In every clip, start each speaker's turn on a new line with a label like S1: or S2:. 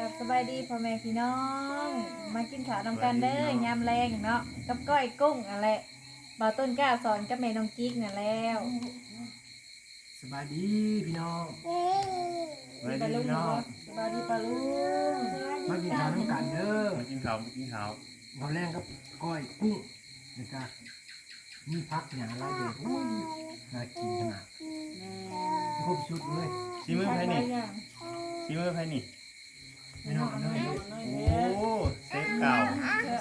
S1: กับสบายดีพ่อแม่พี่น้อง มากินข้าวนำกันเด้อยามแรงเนาะกับก้อยกุ้งอะไรบ่าวต้นกล้าสอนกับแม่น้องกิ๊กน่ะแล้ว
S2: สบายดีพี่น้องสบาย
S1: ปลา
S2: ดี
S1: ลุง
S2: พี่น้อง
S1: สบายดีปลาลุง
S2: มากินข้าวน้ำกันเด้อ
S3: มากินข้าวมากินข้าว
S2: เราแรงกับก้อยกุ้งนะจ๊ะมีพักอย่างไรเด็ดโอ้ยน่ากินขนาดครบชุดเลย
S3: ซีมือไผ่นี่ซีมือไผ่นี่
S2: ไม่น้อนเลย
S3: โอ้เซฟเก่า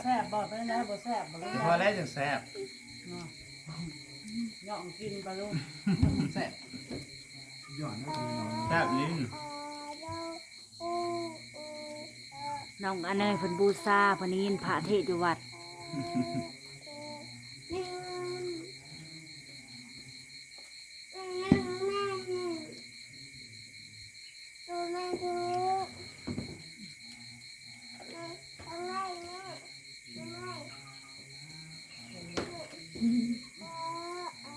S4: แซ่บบอกไปนะบ่แซ่บบ่รู้
S3: พอแล้วจะแซ่บ
S4: ย่องกินไปลูก
S2: แซ่บหย่อนนะพี่น้อง
S3: แซ่บลิ้น
S4: น้องอันเนยเพิ่นบูชาเพิ่นยินพระเทศอยู่วัด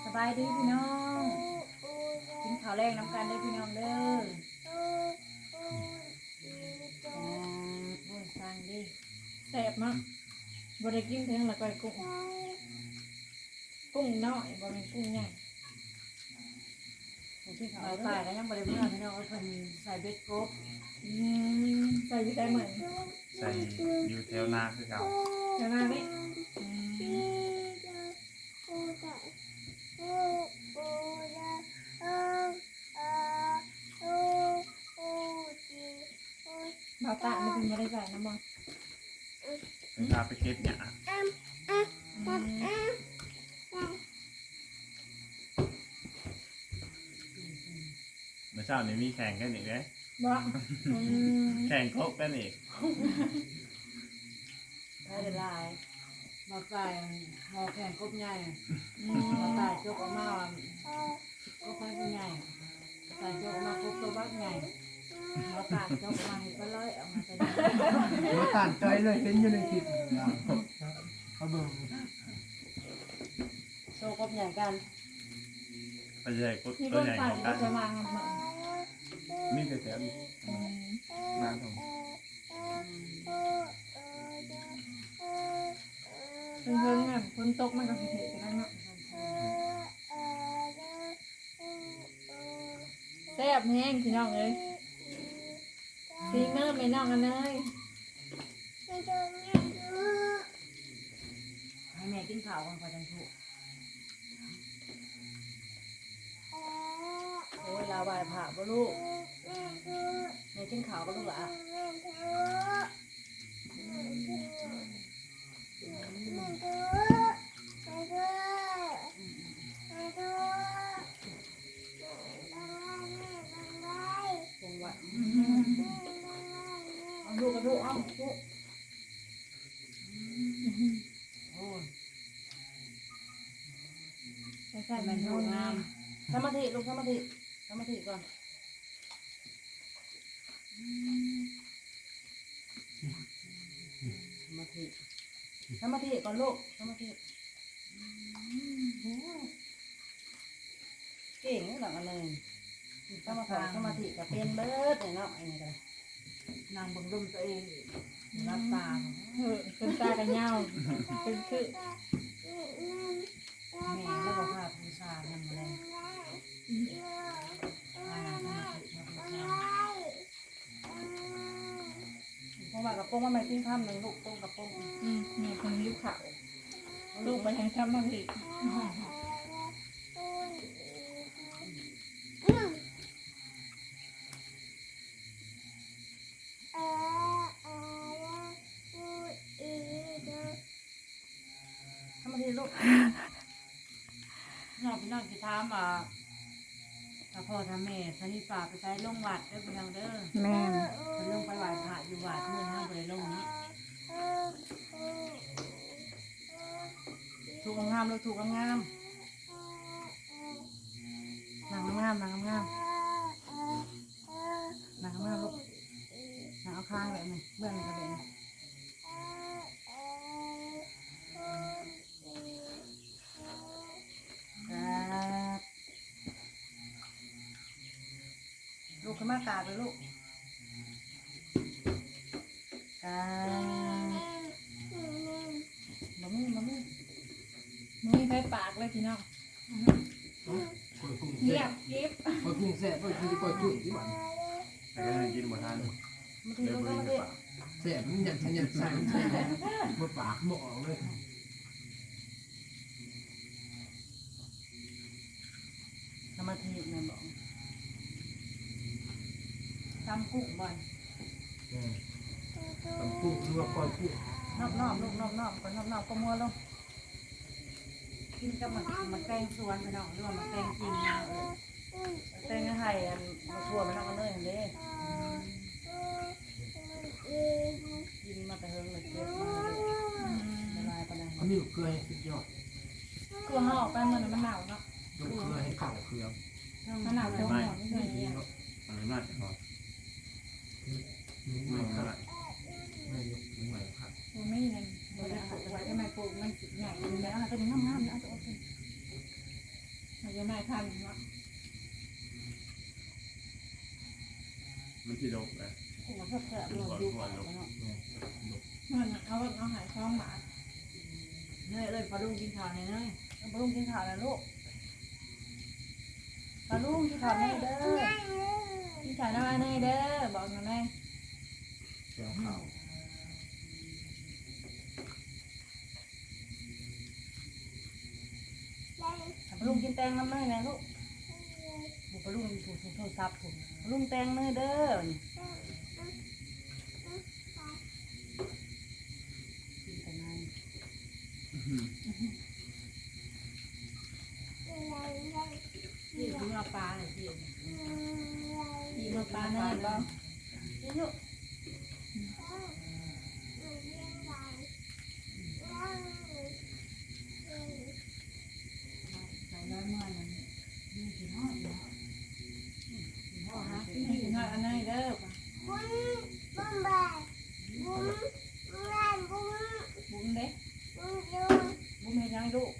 S1: สบายดีพี่น้อง กินข้าวแรงน้ำกันได้อพี่น้องเด้ออ่าโอ้ยสั่งดิแซ่บมากบ่ได้กินเพียงละก้อยกุ้ง กุ้งน้อยบ่แม่นกุ้งใหญ่
S4: ที่เขาตายก็ยังบ่ได้เมื่อพี่น้องเพิ่นใส่เบ็ดกบ
S1: อืมใส่อยู่ได้เหมือน
S3: ใส่อยู่แถวนาคือเก่า
S1: เดี๋ยวมานี่อืม บ่าตาไม่ถึงไม่ได้ใส่น้ำมัน
S3: เป็นพาไปเก็บหญ้าเมื่อเช้านี้มีแข่งกันอีกเลย
S1: บ่อืม
S3: แข่งครบกันอีก
S4: ได้ได้หลาย มาใส่หอแข่งกบใหญ่
S1: อื
S4: มามใส่จกออกมาว่ากบให้ใหญ่ใส่จกออกมากบตัวบักใหญ่มาตากจกออกมาให้ก็เลยออกมาจะได้
S2: เราตัดใจเลยเห็นอยู่ในคลิปเขาเบิ่ง
S4: โชว์กบใหญ่กัน
S3: ไปใหญ่กด
S1: นี่
S3: ตัว
S1: เบิ่ง
S3: ใหญ่
S1: ใส่
S3: กว่ากัน
S1: ก็จะวางมันมา
S3: มีแต่แถวนี้
S1: อืม
S3: มาตรง
S1: เพิ่งๆน่ะฝนตกมันก็เห็นกันเนาะแซ่บแห้งพี่น้องเอ้ยซีเมอร์ไม่น้องกันเลย
S4: ให้แม่กินข้าวก่อนพอจังถูกโอ้ยลาวายผ่าบ่ลูกแม่กินข้าวบ่ลูกอะ คงว่าเอาลูกกระดูกเอาลูกโอ้ย
S1: ใส่
S4: ใส่
S1: มั
S4: มันน
S1: โห
S4: โห
S1: ด
S4: ด
S1: งางา
S4: มมสมาธิลูกสมาธิสมาธิก่อนสมาธิสมาธิก่อนลูกสมาธิเก่งหลังอะไรสมาธิสมาธิกับเป็นเบิร์ดเนี่ยเนาะไอ้นี่ก็นางเบิ่งดุมตัวเองรับตา
S1: เออเป็นตากันยาวเป็นคือ
S4: แม่แล้วก็พาผู้ชายทำอะไรอาณามาบูชาเพราะว่ากระโปรงมันไม่ทิ้งข้ามหนึ่งลูกโปรงกระโปรง
S1: อืมมีคนยิ้วขาวลูกไปทางทำมาอีก
S4: ทำมาทีลูก น้องพี่น้องที่ถามว่าถ้าพ่อทำแม่สนิทฝากไปใช้ลงวัดเด้อพี่น้องเด้อ
S1: แม่น
S4: เพิ่นลงไปไหว้พระอยู่วัดเมื่อห้างไปลงนี้ถูกงามๆลูกถูกงามๆนางงามๆนางงามๆนางงามๆลูกนางเอาข้างแบบนี้เบื้องนี้ก็แบบนี้ ลูกขึ้นมากราบเลยลูกกาบ่มีบ่มี
S1: มึงไปปากเลยพี่น้อง
S2: ก้อยกุ้ง
S1: เงี
S2: แซ่
S1: ย
S2: บบ
S1: กิฟ
S2: ก้อยกุ้งแซ่บก้อยกุ้งก้อยกุ้งที่หวาน
S3: แต่ก็ยังกินบ่ทัน
S4: มันถึง
S3: เดี๋ยว
S4: ก็
S3: บ่
S4: มา
S3: ได้
S4: ดิ
S3: ปาก
S2: แซ่บมันอยากฉันอยากใส่ใส่บ่ปากบ่ออกเลย
S4: สมาธิแม่บอกทำกุ้งบ่อย
S2: ตำกุ้งหรือว่าก้อยกุ้ง
S4: นอบนอบลูกนอบนอบก็นอบนอบก็มัวลงกินกับมันมันแกงสวนไปเนาะหรือว่ามันแกงจริงนะเออแกงไทยอันมาทั่วไปเนาะกันเลยอันเด้กินมาแต่เฮิงเลยเก็บมาเลยละลายไปเลย
S2: เขามีลูกเกลือให้สุดยอด
S1: ตัวห่อไปเหมือนมันหนาวเนาะ
S2: ลูกเกลือให้เข่าเกลือ
S1: มันหนาวตัวห่อไม่เคย
S2: ดี
S1: เนี่ย
S2: เนาะ
S3: มันไม่มากพอ
S2: ไม่
S3: ไม่
S2: ค
S3: เท่า
S2: รับ
S3: ไหร่
S2: ไม่ยกไม่ไหวครับ
S1: ตัวไม่นั่นบริสุทธิ์ไว้ทำไมันใหญ่อยู่แล้วตัวนี้งามๆนะตัวนี้มันจะไม่ทันเนาะ
S3: มันที่ดกนะ
S4: กุ้งมันก็แซ่บเลยดูก่อนเนาะ
S1: มันเอาเอาหายช่องหมา
S4: เนยเลยปลาลุงกินข้าวเนยเนยปลาลุงกินข้าวแล้วลูกปลาลุงกินข้าวเนยเด้อ
S1: พี่ชายน้องอันเด้อบอกหน่อยแม่
S2: แก้วข้าว
S4: ป ลาลุงกินแตงน้ำเนยนะลูกบุปลาลุงถูกโทรศัพท์ถูกปลาลุงแตงเนยเด้อกินแต่นาย
S1: พี่กินมาปลาเลยพี่พี่มาปลาแน่บ้าง
S4: กินลูกใส่น้อยเมื่อนั้นดีสิน้อยเนาะสิน้อยฮะ
S1: พี่กินน้อยอันนี้เด้อบุ้มเด้บุ้มเห็นยังลูก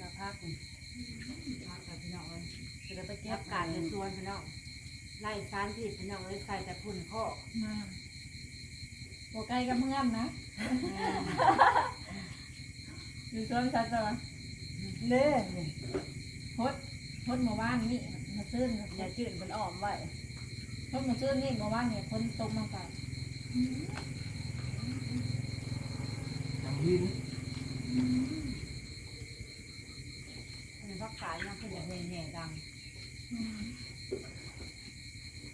S4: มาพักพักกับพี่น้องเลย จะไปเก็บการในสวนพี่น้องไล่สารพิษพี่น้องเลยใส่แต่พุ่นข้อ
S1: มาโบไก่กับเมื่อมนะอยู่ส่วนสัตว์ตัว
S4: เล่
S1: พดพดมาว่านนี่มาซื้อ
S4: อย่าจืดมันอ่อมไว้
S1: พดมาซื้อนี่มาว่านเนี่ยคนตกมาไป
S2: น้ำหิน
S4: อันนี้พักกายยังเป็นอย่างแง่ๆดัง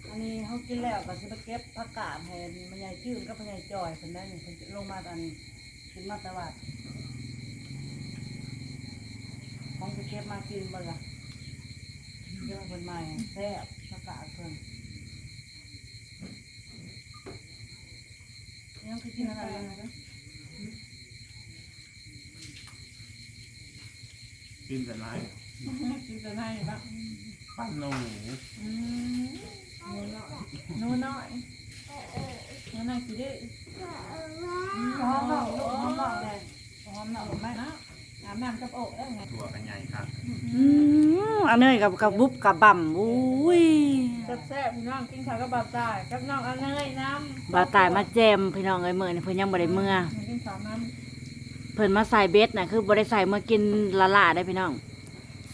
S4: อันนี้เขากินแล้วก็จะไปเก็บผักกาดให้มันใหญ่จืดก็พยายจอยคนได้หนึ่งคนลงมาตอนนี้ขึ้นมาตะวัดของจะเก็บมากินบ่ล่ะเยอะคนใหม่แซ่บผักกาดเพิ่นยังคือกินอะไรนะ
S3: กินแต่ไร
S1: กินแต่ไหนบ้าง
S3: ปั้นหนู
S1: อืมนูน้อยนูน้อยกี่ดื้อ
S4: หอมบอกลูกหอมบอกเลยหอมหน่อยไหม
S1: อาบน้ำกับโอ๊กเอ้ยไง
S3: ตัวกันใหญ่ครับ
S4: อืมอันนี้กับกับบุบกับบ่ำอุ้ย
S1: แซ่บๆพี่น้องกินข้าวกับบาตายกับน้องอันเนยน้ำ
S4: บาตายมาแจมพี่น้องเอ้ยมื้อนี้เพิ่นยังบ่ได้เมื่อ
S1: กินข้าวน้
S4: เพิ่นมาใส่เบ็ดน่ะคือบ่ได้ใส่เมื่อกินละละได้พี่น้อง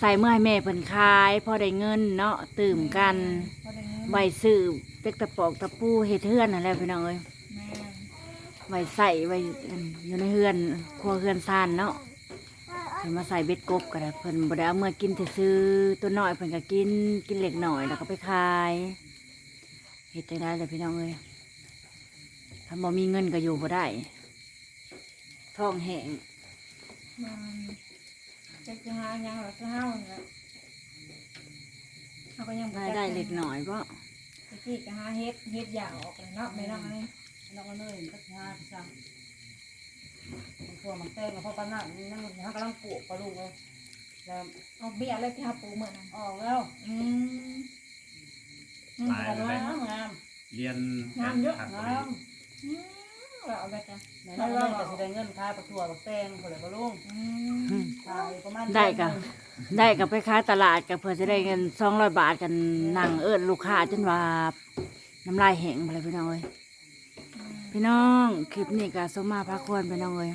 S4: ใส่เมื่อให้แม่เพิ่นขายพอได้เงินเนาะตื่มำกัน
S1: พอได้เงิน
S4: ไว้ซื้อเต็กตะปอกตะปูเฮ็ดเฮือนนั่นแหละพี่น้องเอ้ย
S1: แม่
S4: ไว้ใส่ไว้อันอยู่ในเฮือนครัวเฮือนซ่านเนาะเพิ่นมาใส่เบ็ดกบก็ได้เพิ่นบ่ได้เอาเมื่อกินซื่อๆตัวน้อยเพิ่นก็กินกินเล็กน้อยแล้วก็ไปขายเฮ็ดจังได๋ล่ะพี่น้องเอ้ยถ้าบ่มีเงินก็อยู่บ่ได้ท้องแห้ง
S1: มัน จะจะหายังหรอจะห้าวันละเขาก็ยังบ่
S4: ราย
S1: จั
S4: ได้เล็กน้อยบ่
S1: ตะกี้ก็หาเฮ็ดเฮ็ดยาวออกเลยเนาะไม่น้องอันนี้
S4: น้องก็เลยก็ชาพี่ซ้ำพวกมันแตงกับพ่อปานนั่นนั่นมันกำลังปลูกปลาลูกเลยแล้ว
S1: เอาเบี้ยเลยที่เขาปูเหมือนนั้น
S4: ออกแล้ว
S1: อืมอืม
S3: ตาย
S4: งาม
S3: เลย
S4: งามงาม
S3: เรียน
S1: งามเยอะ
S3: ครับ
S4: งาม
S1: อืม เราเอาแบบจ้ะ
S4: ในนั้นเลยก็สิได้เงินค่าประทัวบักแตงพุ่นแหละบ่ลุง
S1: อืม
S4: ขายประมาณ
S5: ได้ก็ได้ก็ไปขายตลาดก็เพื่อจะได้เงิน200บาทกันนั่งเอิ้นลูกค้าจนว่าน้ำลายแห้งไปเลยพี่น้องเอ้ยพี่น้องคลิปนี้ก็สมมาพระควรพี่น้องเอ้ย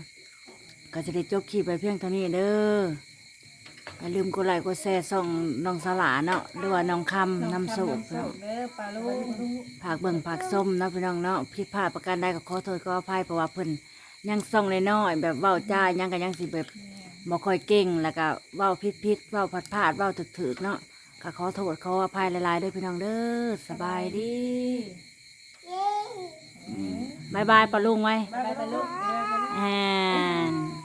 S5: ก็จะได้จบคลิปไปเพียงเท่านี้เด้อ อย่าลืมกดไลค์กดแชร์ส่องน้องสลาเนาะหรือว่าน้องคำน้ำสุก
S1: น้ำสุกเด้อปลาลูก
S5: ผักเบิ่งผักส้มเนาะพี่น้องเนาะผิดพลาดประการใดก็ขอโทษขออภัยเพราะว่าเพิ่นยังส่องน้อยๆแบบเว้าจ้ายังก็ยังสิแบบบ่ค่อยเก่งแล้วก็เว้าผิดๆเว้าพลาดๆเว้าถึกๆเนาะก็ขอโทษขออภัยหลายๆเด้วยพี่น้องเด้อสบายดีบายบายปะลุงไว้
S1: ไปไปลูก เด้อไปลูก
S5: แอน